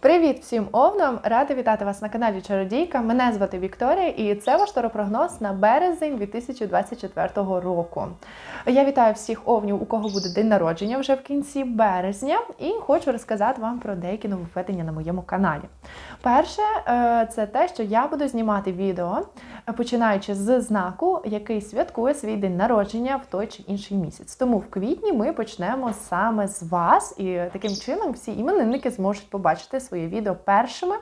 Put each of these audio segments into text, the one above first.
Привіт всім овнам! Рада вітати вас на каналі Чародійка. Мене звати Вікторія, і це ваш таропрогноз на березень 2024 року. Я вітаю всіх овнів, у кого буде день народження вже в кінці березня, і хочу розказати вам про деякі нововведення на моєму каналі. Перше, е, це те, що я буду знімати відео, починаючи з знаку, який святкує свій день народження в той чи інший місяць. Тому в квітні ми почнемо саме з вас, і таким чином всі іменинники зможуть побачити своє відео першими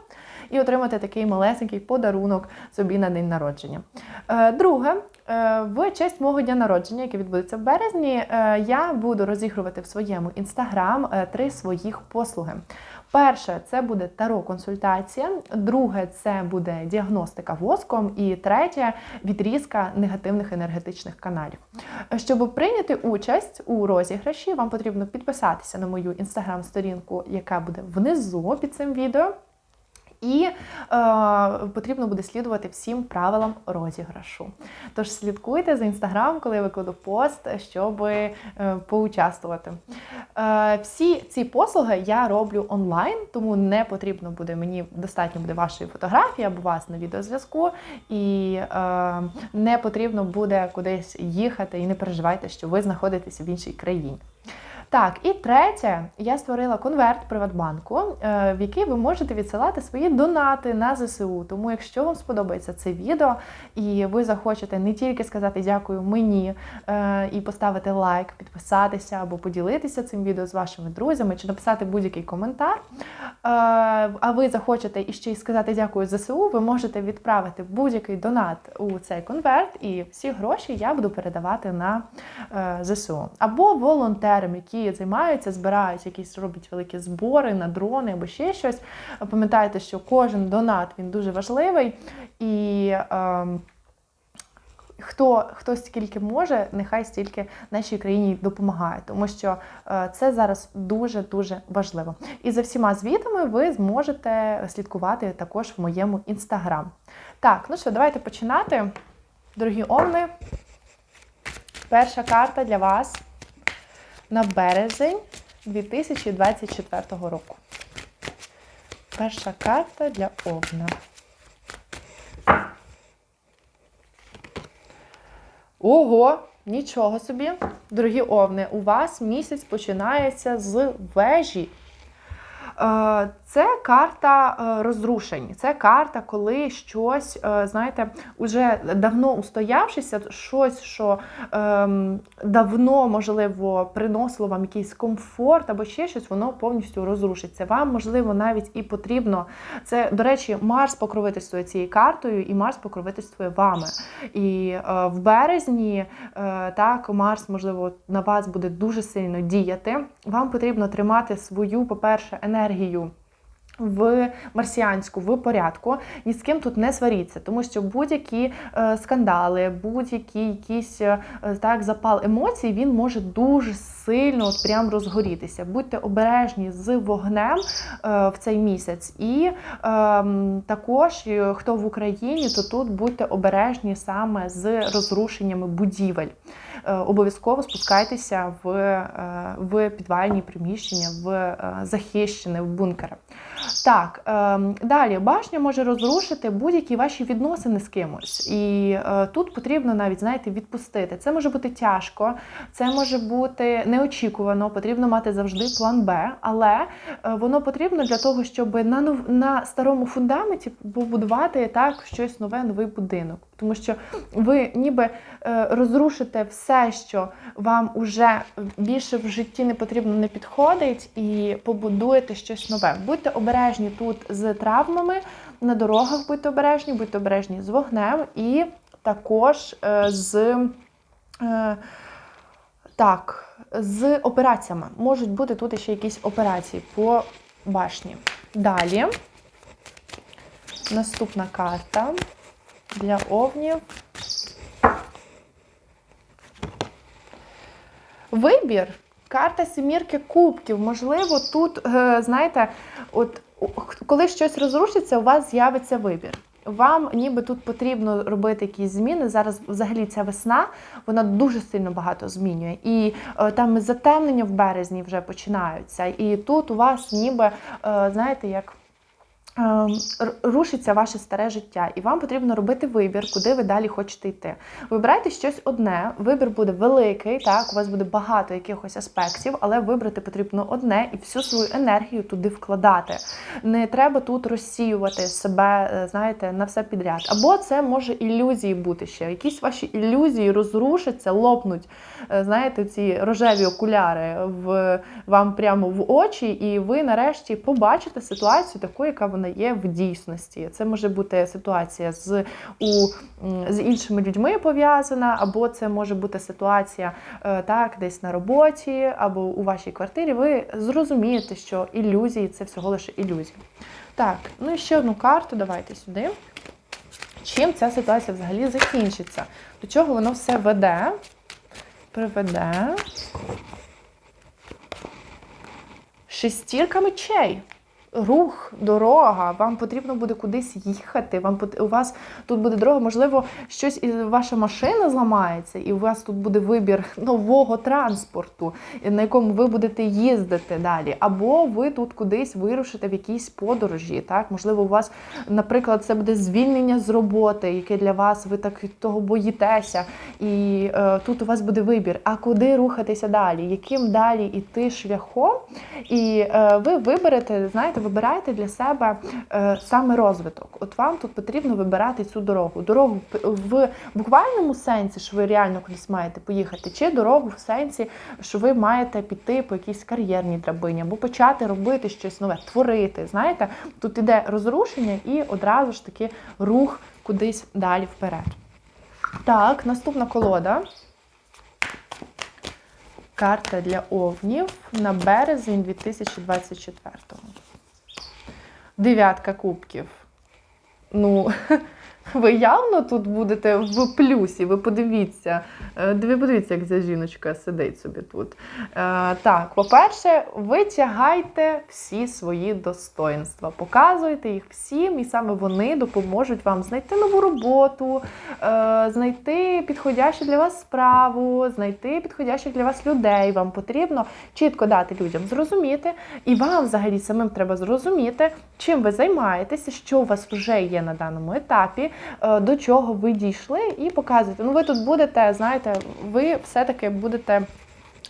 і отримати такий малесенький подарунок собі на день народження. Е, Друге, е, в честь мого дня народження, який відбудеться в березні, е, я буду розігрувати в своєму інстаграм три своїх послуги. Перше, це буде таро-консультація, друге це буде діагностика воском, і третє відрізка негативних енергетичних каналів. Щоб прийняти участь у розіграші, вам потрібно підписатися на мою інстаграм-сторінку, яка буде внизу під цим відео. І е, потрібно буде слідувати всім правилам розіграшу. Тож слідкуйте за інстаграм, коли я викладу пост, щоб е, поучаствувати. Е, всі ці послуги я роблю онлайн, тому не потрібно буде мені достатньо буде вашої фотографії або вас на відеозв'язку, і е, не потрібно буде кудись їхати, і не переживайте, що ви знаходитеся в іншій країні. Так, і третє, я створила конверт Приватбанку, е, в який ви можете відсилати свої донати на ЗСУ. Тому, якщо вам сподобається це відео, і ви захочете не тільки сказати дякую мені е, і поставити лайк, підписатися або поділитися цим відео з вашими друзями, чи написати будь-який коментар. е, А ви захочете іще й сказати дякую ЗСУ, ви можете відправити будь-який донат у цей конверт, і всі гроші я буду передавати на ЗСУ. Або волонтерам, які займаються, збирають якісь роблять великі збори на дрони або ще щось. Пам'ятайте, що кожен донат він дуже важливий і. Е, Хто, хто стільки може, нехай стільки нашій країні допомагає, тому що е, це зараз дуже дуже важливо. І за всіма звітами ви зможете слідкувати також в моєму інстаграм. Так, ну що, давайте починати. Дорогі овни, перша карта для вас на березень 2024 року. Перша карта для овна. Ого, нічого собі. Дорогі овни, у вас місяць починається з вежі. Е, Це карта е, розрушень. Це карта, коли щось, е, знаєте, уже давно устоявшися, щось, що ем, давно, можливо, приносило вам якийсь комфорт або ще щось, воно повністю розрушиться. Вам, можливо, навіть і потрібно. Це, до речі, Марс покровительствує цією картою, і Марс покровительствує вами. І в березні так, Марс, можливо, на вас буде дуже сильно діяти. Вам потрібно тримати свою, по-перше, енергію. В марсіанську в порядку ні з ким тут не сваріться, тому що будь-які е, скандали, будь-який якийсь е, так запал емоцій, він може дуже сильно от прям розгорітися. Будьте обережні з вогнем е, в цей місяць. І е, також, хто в Україні, то тут будьте обережні саме з розрушеннями будівель. Е, обов'язково спускайтеся в, е, в підвальні приміщення, в е, захищене, в бункери. Так, е, далі башня може розрушити будь-які ваші відносини з кимось. І тут потрібно навіть, знаєте, відпустити. Це може бути тяжко, це може бути неочікувано, потрібно мати завжди план Б, але воно потрібно для того, щоб на, на старому фундаменті побудувати так щось нове, новий будинок. Тому що ви ніби е, розрушите все, що вам уже більше в житті не потрібно, не підходить, і побудуєте щось нове. Будьте обережні тут з травмами, на дорогах будьте обережні, будьте обережні з вогнем і також е, з. Е, так, з операціями. Можуть бути тут ще якісь операції по башні. Далі. Наступна карта для овнів. Вибір. Карта сімірки кубків. Можливо, тут, е, знаєте, от коли щось розрушиться, у вас з'явиться вибір. Вам ніби тут потрібно робити якісь зміни. Зараз взагалі ця весна вона дуже сильно багато змінює. І е, там затемнення в березні вже починаються. І тут у вас ніби, е, знаєте, як рушиться ваше старе життя, і вам потрібно робити вибір, куди ви далі хочете йти. Вибирайте щось одне, вибір буде великий, так, у вас буде багато якихось аспектів, але вибрати потрібно одне і всю свою енергію туди вкладати. Не треба тут розсіювати себе, е, знаєте, на все підряд. Або це може ілюзії бути ще. Якісь ваші ілюзії розрушаться, лопнуть, е, знаєте, ці рожеві окуляри в вам прямо в очі, і ви нарешті побачите ситуацію таку, яка вона є в дійсності. Це може бути ситуація з у з іншими людьми пов'язана, або це може бути ситуація е, так, десь на роботі, або у вашій квартирі. Ви зрозумієте, що ілюзії це всього лише ілюзії. Так, ну і ще одну карту. Давайте сюди. Чим ця ситуація взагалі закінчиться? До чого воно все веде? Приведе. Шестірка мечей. Рух, дорога, вам потрібно буде кудись їхати. Вам у вас тут буде дорога, можливо, щось із ваша машина зламається, і у вас тут буде вибір нового транспорту, на якому ви будете їздити далі. Або ви тут кудись вирушите в якійсь подорожі. Так, можливо, у вас, наприклад, це буде звільнення з роботи, яке для вас ви так того боїтеся. І е, тут у вас буде вибір, а куди рухатися далі, яким далі йти шляхом. І е, ви виберете, знаєте, вибираєте для себе е, саме розвиток. От вам тут потрібно вибирати цю дорогу. Дорогу в буквальному сенсі, що ви реально кудись маєте поїхати, чи дорогу в сенсі, що ви маєте піти по якійсь кар'єрній драбині, або почати робити щось нове, творити. Знаєте, тут іде розрушення і одразу ж таки рух кудись далі вперед. Так, наступна колода. Карта для овнів на березень 2024-го. Дев'ятка кубків. Ну, ви явно тут будете в плюсі. Ви подивіться. Е, Ви подивіться, як ця жіночка сидить собі тут. Е, Так, по-перше, витягайте всі свої достоинства, показуйте їх всім, і саме вони допоможуть вам знайти нову роботу, е, знайти підходящу для вас справу, знайти підходящих для вас людей. Вам потрібно чітко дати людям зрозуміти, і вам взагалі самим треба зрозуміти, чим ви займаєтеся, що у вас вже є на даному етапі, до чого ви дійшли, і показуєте. Ну, ви тут будете, знаєте, ви все-таки будете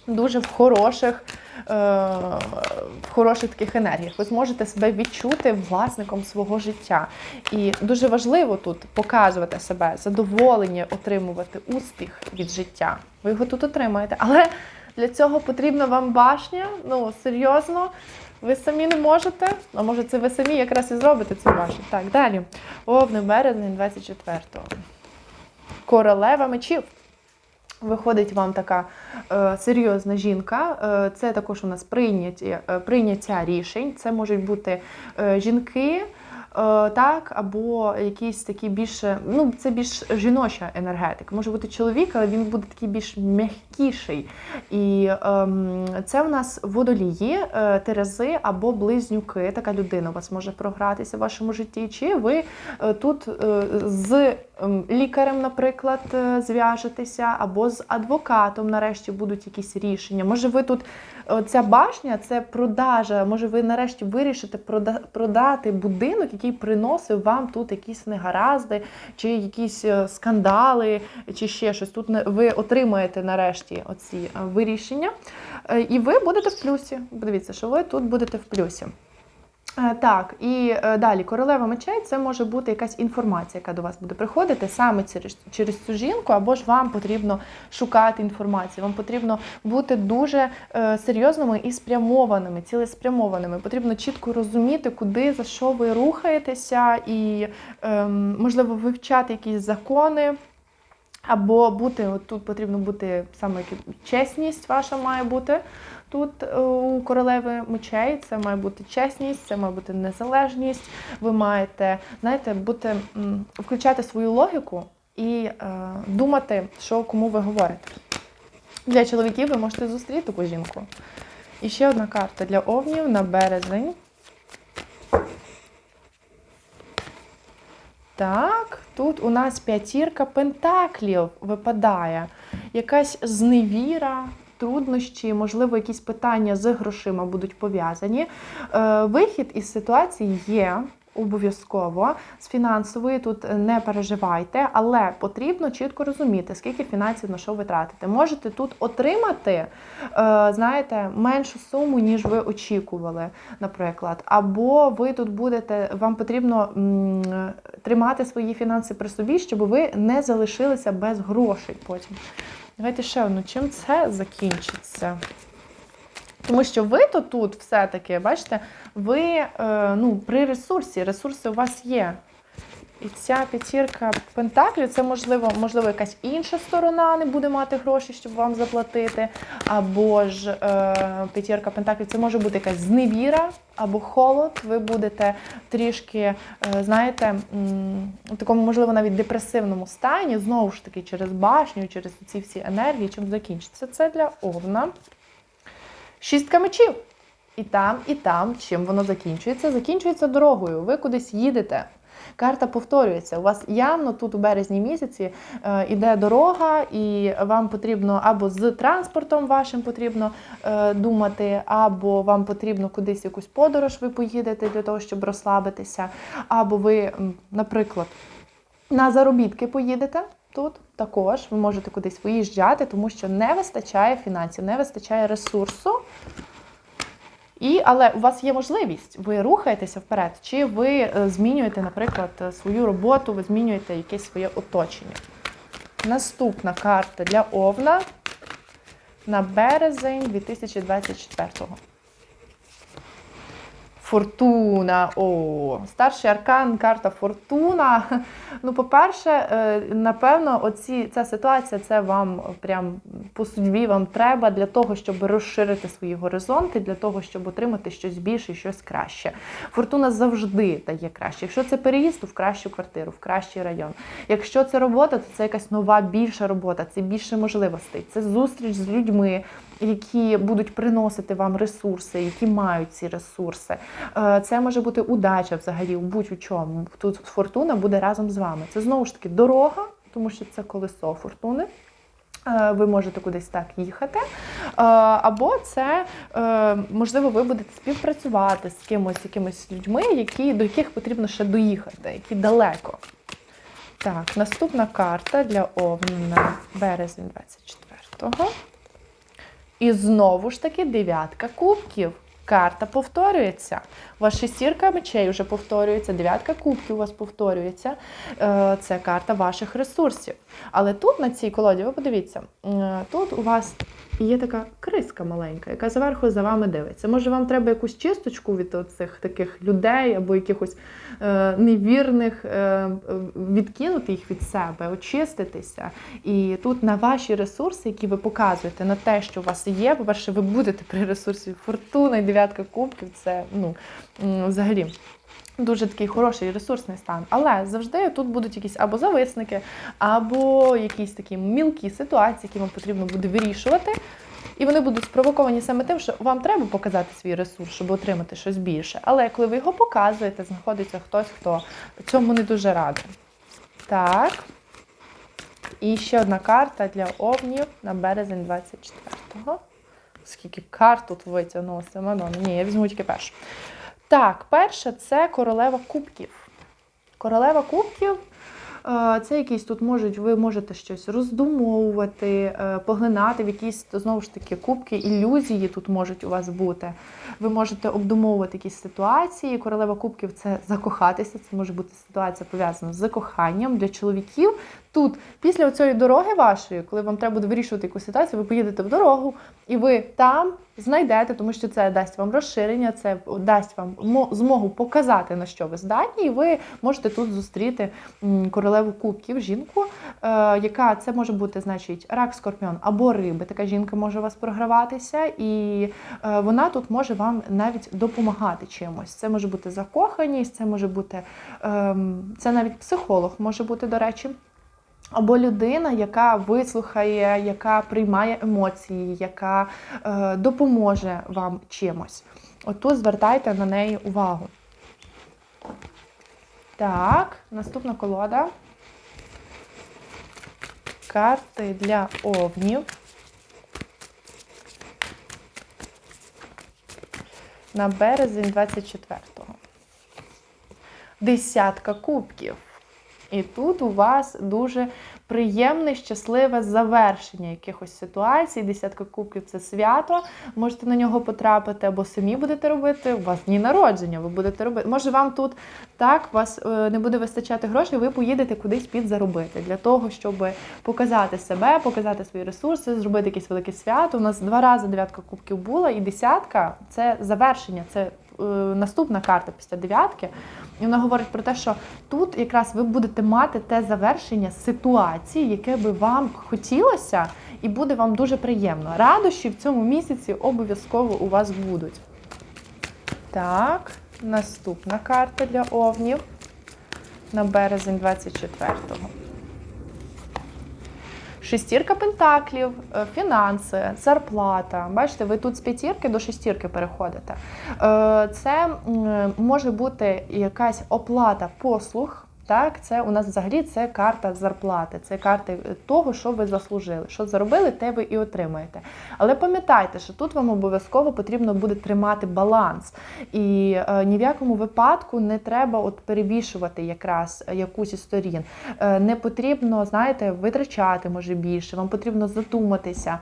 дуже в хороших. е, В хороших таких енергіях ви зможете себе відчути власником свого життя. І дуже важливо тут показувати себе, задоволення, отримувати успіх від життя. Ви його тут отримаєте. Але для цього потрібна вам башня. Ну, серйозно, ви самі не можете. А може, це ви самі якраз і зробите цю ваше. Так, далі. Овни березень 24-го. Королева мечів. Виходить вам така е, серйозна жінка. Е, це також у нас прийняті, е, прийняття рішень. Це можуть бути е, жінки, так, або якісь такі більше, ну це більш жіноча енергетика. Може бути чоловік, але він буде такий більш м'якіший. І ем, це у нас водолії, е, терези або близнюки. Така людина у вас може програтися в вашому житті. Чи ви е, тут е, з ем, лікарем, наприклад, е, зв'яжетеся, або з адвокатом нарешті будуть якісь рішення. Може, ви тут е, ця башня це продажа. Може, ви нарешті вирішите прода- продати будинок, який приносив вам тут якісь негаразди, чи якісь е, скандали, чи ще щось. Тут ви отримаєте нарешті оці е, вирішення, Е, і ви будете в плюсі. Подивіться, що ви тут будете в плюсі. Е, Так, і е, далі королева мечей це може бути якась інформація, яка до вас буде приходити саме через, через цю жінку, або ж вам потрібно шукати інформацію. Вам потрібно бути дуже е, серйозними і спрямованими, цілеспрямованими. Потрібно чітко розуміти, куди за що ви рухаєтеся, і ем, можливо вивчати якісь закони. Або бути, от тут потрібно бути саме чесність ваша має бути тут е, у королеви мечей. Це має бути чесність, це має бути незалежність. Ви маєте, знаєте, бути включати свою логіку і е, думати, що кому ви говорите. Для чоловіків ви можете зустріти таку жінку. І ще одна карта для овнів на березень. Так, тут у нас п'ятірка пентаклів випадає. Якась зневіра, труднощі, можливо, якісь питання з грошима будуть пов'язані. Е, вихід із ситуації є. Обов'язково з фінансової тут не переживайте, але потрібно чітко розуміти, скільки фінансів на що ви тратите. Можете тут отримати, е, знаєте, меншу суму, ніж ви очікували, наприклад. Або ви тут будете, вам потрібно тримати свої фінанси при собі, щоб ви не залишилися без грошей потім. Давайте ще одну, чим це закінчиться? Тому що ви то тут все-таки, бачите, ви е, ну, при ресурсі, ресурси у вас є. І ця п'ятірка пентаклів це можливо, можливо, якась інша сторона не буде мати гроші, щоб вам заплатити. Або ж е, п'ятірка пентаклів це може бути якась зневіра або холод. Ви будете трішки, е, знаєте, у такому, можливо, навіть депресивному стані, знову ж таки, через башню, через ці всі енергії, чим закінчиться. Це для овна. Шістка мечів. І там, і там, чим воно закінчується? Закінчується дорогою. Ви кудись їдете. Карта повторюється. У вас явно тут у березні місяці е, іде дорога, і вам потрібно або з транспортом вашим потрібно е, думати, або вам потрібно кудись якусь подорож ви поїдете для того, щоб розслабитися, або ви, наприклад, на заробітки поїдете. Тут також ви можете кудись виїжджати, тому що не вистачає фінансів, не вистачає ресурсу. І, але у вас є можливість, ви рухаєтеся вперед, чи ви е, змінюєте, наприклад, е, свою роботу, ви змінюєте якесь своє оточення. Наступна карта для Овна на березень 2024-го. Фортуна. О, старший аркан, карта Фортуна. Ну, по-перше, е, напевно, оці, ця ситуація це вам прям по судьбі вам треба для того, щоб розширити свої горизонти, для того, щоб отримати щось більше, щось краще. Фортуна завжди дає краще. Якщо це переїзд, то в кращу квартиру, в кращий район. Якщо це робота, то це якась нова більша робота, це більше можливостей, це зустріч з людьми. Які будуть приносити вам ресурси, які мають ці ресурси. Е, Це може бути удача взагалі у будь-у чому. Тут фортуна буде разом з вами. Це знову ж таки дорога, тому що це колесо фортуни. Е, Ви можете кудись так їхати. Е, Або це, можливо, ви будете співпрацювати з кимось, якимись людьми, які, до яких потрібно ще доїхати, які далеко. Так, наступна карта для Овна березень 24-го. І знову ж таки дев'ятка кубків. Карта повторюється. У вас шестірка мечей вже повторюється, дев'ятка кубків у вас повторюється. Е, Це карта ваших ресурсів. Але тут на цій колоді, ви подивіться, е, тут у вас є така криска маленька, яка зверху за вами дивиться. Може, вам треба якусь чисточку від цих таких людей або якихось е, невірних, е, відкинути їх від себе, очиститися. І тут на ваші ресурси, які ви показуєте, на те, що у вас є, по-перше, ви будете при ресурсі фортуна і дев'ятка кубків, це ну, взагалі. Дуже такий хороший ресурсний стан. Але завжди тут будуть якісь або зависники, або якісь такі мілкі ситуації, які вам потрібно буде вирішувати. І вони будуть спровоковані саме тим, що вам треба показати свій ресурс, щоб отримати щось більше. Але коли ви його показуєте, знаходиться хтось, хто цьому не дуже радий. Так. І ще одна карта для овнів на березень 24-го. Скільки карт тут витягнуло Семенон? Ні, я візьму тільки першу. Так, перше це королева кубків. Королева кубків це якісь тут можуть, ви можете щось роздумовувати, е, поглинати в якісь знову ж таки кубки, ілюзії тут можуть у вас бути. Ви можете обдумовувати якісь ситуації. Королева кубків це закохатися. Це може бути ситуація пов'язана з коханням для чоловіків. Тут, після цієї дороги вашої, коли вам треба буде вирішувати якусь ситуацію, ви поїдете в дорогу, і ви там знайдете, тому що це дасть вам розширення, це дасть вам змогу показати, на що ви здатні, і ви можете тут зустріти м, королеву кубків, жінку, е, яка це може бути, значить, рак, скорпіон або риби. Така жінка може у вас програватися, і е, вона тут може вам навіть допомагати чимось. Це може бути закоханість, це може бути ем, це навіть психолог може бути, до речі. Або людина, яка вислухає, яка приймає емоції, яка е, допоможе вам чимось. Отут звертайте на неї увагу. Так, наступна колода. Карти для овнів. На березень 24-го. десятка кубків. І тут у вас дуже приємне, щасливе завершення якихось ситуацій. Десятка кубків це свято. Можете на нього потрапити, або самі будете робити. У вас дні народження, ви будете робити. Може, вам тут так вас е, не буде вистачати грошей, ви поїдете кудись підзаробити для того, щоб показати себе, показати свої ресурси, зробити якесь велике свято. У нас два рази дев'ятка кубків була, і десятка це завершення, це е, наступна карта після дев'ятки. І вона говорить про те, що тут якраз ви будете мати те завершення ситуації, яке би вам хотілося, і буде вам дуже приємно. Радощі в цьому місяці обов'язково у вас будуть. Так, наступна карта для овнів на березень 24-го. Шестірка пентаклів, е, фінанси, зарплата. Бачите, ви тут з п'ятірки до шестірки переходите. Е, Це може бути якась оплата послуг. Так, це у нас взагалі це карта зарплати, це карта того, що ви заслужили. Що заробили, те ви і отримаєте. Але пам'ятайте, що тут вам обов'язково потрібно буде тримати баланс. І е, ні в якому випадку не треба от перебільшувати якраз якусь із сторін. Е, не потрібно, знаєте, витрачати може більше. Вам потрібно задуматися,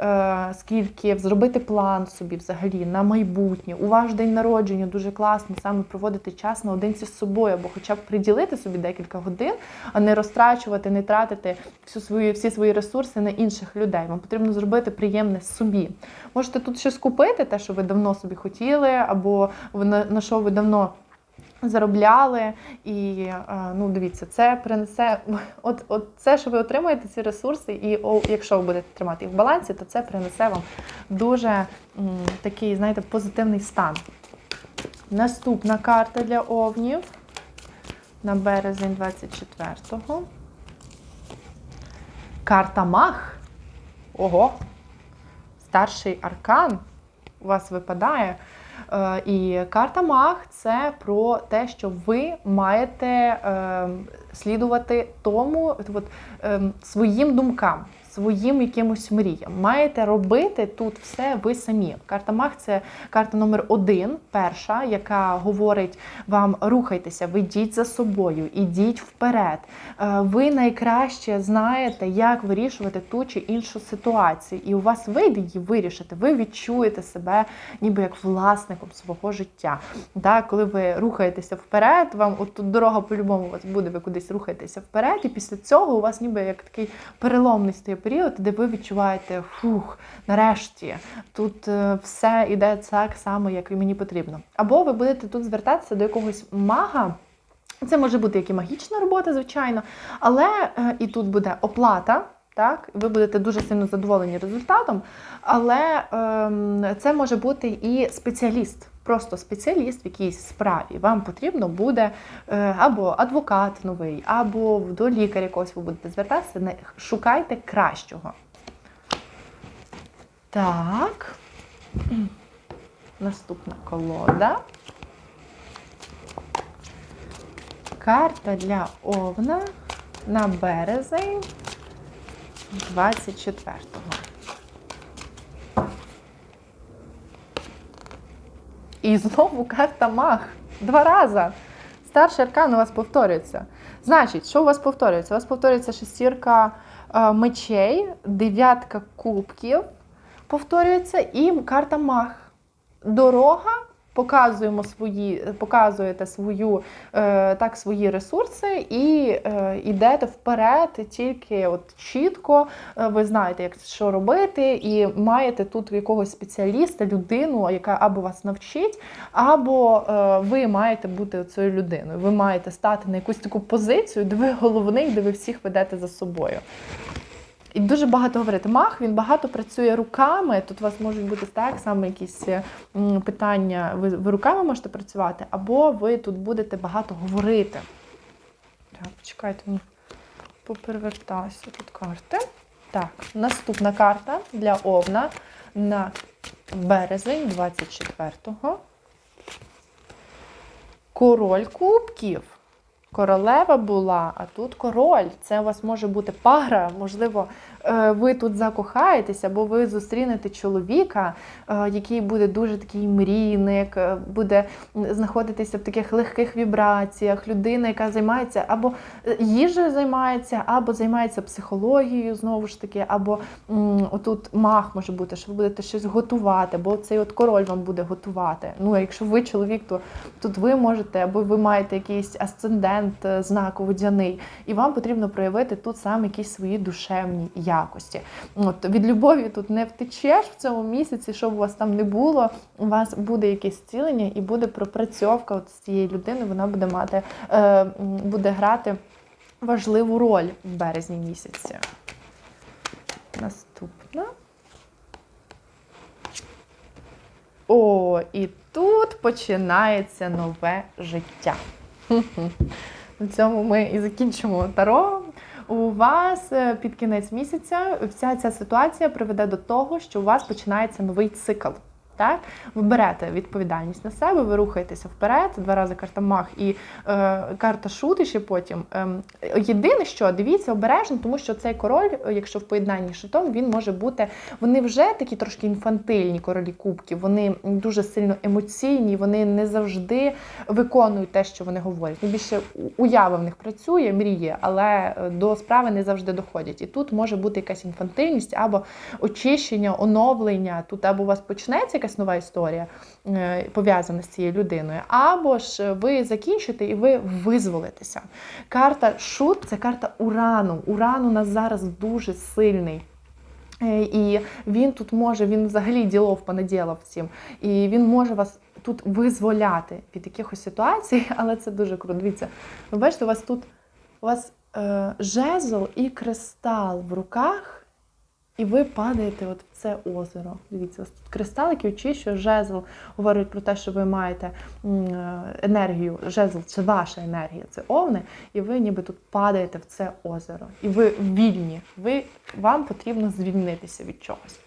е, скільки зробити план собі взагалі на майбутнє. У ваш день народження дуже класно саме проводити час наодинці з собою, або хоча б приділити собі декілька годин, а не розтрачувати, не тратити всю свої, всі свої ресурси на інших людей. Вам потрібно зробити приємне собі. Можете тут щось купити, те, що ви давно собі хотіли, або на, що ви давно. Заробляли, і е, ну дивіться, це принесе от, от це, що ви отримаєте, ці ресурси, і о, якщо ви будете тримати їх в балансі, то це принесе вам дуже м, такий, знаєте, позитивний стан. Наступна карта для овнів на березень 24-го. Карта Мах. Ого! Старший аркан у вас випадає. Е, І карта Мах це про те, що ви маєте е, слідувати тому от, е, своїм думкам, своїм якимось мріям. Маєте робити тут все ви самі. Карта Мах це карта номер один, перша, яка говорить вам рухайтеся, ви йдіть за собою, ідіть вперед. Е, Ви найкраще знаєте, як вирішувати ту чи іншу ситуацію, і у вас вийде її вирішити. Ви відчуєте себе ніби як власником свого життя. Так, коли ви рухаєтеся вперед, вам от тут дорога по-любому у вас буде, ви кудись рухаєтеся вперед, і після цього у вас ніби як такий переломний стає період, де ви відчуваєте фух, нарешті тут е, все іде так само, як і мені потрібно. Або ви будете тут звертатися до якогось мага. Це може бути як і магічна робота, звичайно, але е, і тут буде оплата. Так, ви будете дуже сильно задоволені результатом, але ем, це може бути і спеціаліст, просто спеціаліст в якійсь справі. Вам потрібно буде е, або адвокат новий, або до лікаря якогось ви будете звертатися. Не шукайте кращого. Так. Наступна колода. Карта для Овна на березень 24-го. І знову карта Мах. Два рази. Старший аркан у вас повторюється. Значить, що у вас повторюється? У вас повторюється шестірка е, мечей, дев'ятка кубків повторюється і карта Мах. Дорога. Показуємо свої, показуєте свою, е, так, свої ресурси і е, йдете вперед тільки от чітко. Е, ви знаєте, як що робити, і маєте тут якогось спеціаліста, людину, яка або вас навчить, або ви маєте бути цією людиною. Ви маєте стати на якусь таку позицію, де ви головний, де ви всіх ведете за собою. І дуже багато говорити. Мах він багато працює руками. Тут у вас можуть бути так само якісь питання. Ви, ви руками можете працювати, або ви тут будете багато говорити. Так, почекайте, мені поперевертаюся тут карти. Так, наступна карта для Овна на березень 24-го. Король кубків. Королева була, а тут король. Це у вас може бути пара. Можливо, ви тут закохаєтеся, або ви зустрінете чоловіка, е, який буде дуже такий мрійник, е, буде знаходитися в таких легких вібраціях. Людина, яка займається або е, їжею займається, або займається психологією, знову ж таки, або отут мах може бути, що ви будете щось готувати, бо цей от король вам буде готувати. Ну, а якщо ви чоловік, то тут ви можете, або ви маєте якийсь асцендент, е, знак водяний, і вам потрібно проявити тут саме якісь свої душевні якості. От від любові тут не втечеш в цьому місяці, щоб у вас там не було. У вас буде якесь зцілення і буде пропрацьовка от з цієї людини. Вона буде мати, е, буде грати важливу роль в березні місяці. Наступна. О, і тут починається нове життя. На цьому ми і закінчимо таро. У вас е, під кінець місяця вся ця ситуація приведе до того, що у вас починається новий цикл. Так, ви берете відповідальність на себе, ви рухаєтеся вперед. Два рази карта мах і е, карта шут ще потім. Ем, єдине, що дивіться обережно, тому що цей король, е, якщо в поєднанні з шутом, він може бути. Вони вже такі трошки інфантильні королі кубків. Вони дуже сильно емоційні, вони не завжди виконують те, що вони говорять. Найбільше уява в них працює, мріє, але е, до справи не завжди доходять. І тут може бути якась інфантильність або очищення, оновлення. Тут або у вас почнеться якась нова історія е, пов'язана з цією людиною, або ж ви закінчите і ви визволитеся. Карта шут це карта урану. Уран у нас зараз дуже сильний. Е, І він тут може, він взагалі ділов понаділав всім. І він може вас тут визволяти від якихось ситуацій, але це дуже круто. Дивіться, ви бачите, у вас тут у вас е, жезл і кристал в руках, і ви падаєте от в це озеро. Дивіться, тут кристал, який очищує, жезл говорить про те, що ви маєте е, енергію. Жезл це ваша енергія, це овни, і ви ніби тут падаєте в це озеро. І ви вільні. Ви, вам потрібно звільнитися від чогось.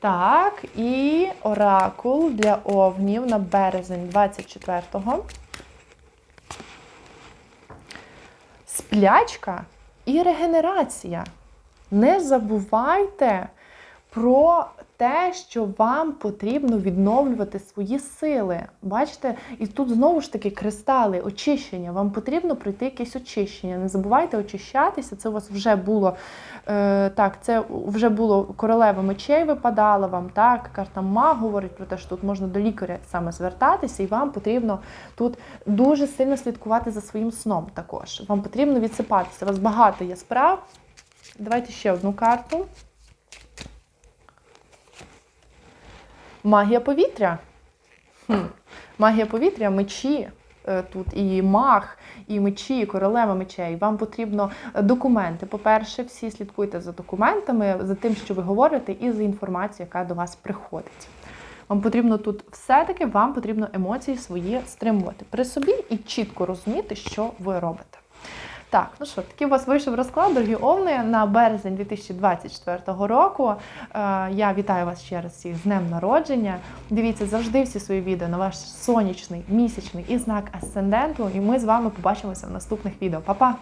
Так, і оракул для овнів на березень 24-го. Сплячка і регенерація. Не забувайте про те, що вам потрібно відновлювати свої сили. Бачите, і тут знову ж таки кристали, очищення. Вам потрібно пройти якесь очищення. Не забувайте очищатися. Це у вас вже було е, так, це вже було королева мечей випадала вам. Так, карта маг говорить про те, що тут можна до лікаря саме звертатися, і вам потрібно тут дуже сильно слідкувати за своїм сном. Також вам потрібно відсипатися. У вас багато є справ. Давайте ще одну карту. Магія повітря. Хм. Магія повітря, мечі. Е, Тут і маг, і мечі, і королева мечей. Вам потрібно документи. По-перше, всі слідкуйте за документами, за тим, що ви говорите, і за інформацією, яка до вас приходить. Вам потрібно тут все-таки вам потрібно емоції свої стримувати при собі і чітко розуміти, що ви робите. Так, ну що, такий у вас вийшов розклад, дорогі овни, на березень 2024 року. Е, я вітаю вас ще раз всіх з днем народження. Дивіться завжди всі свої відео на ваш сонячний, місячний і знак асценденту. І ми з вами побачимося в наступних відео. Па-па!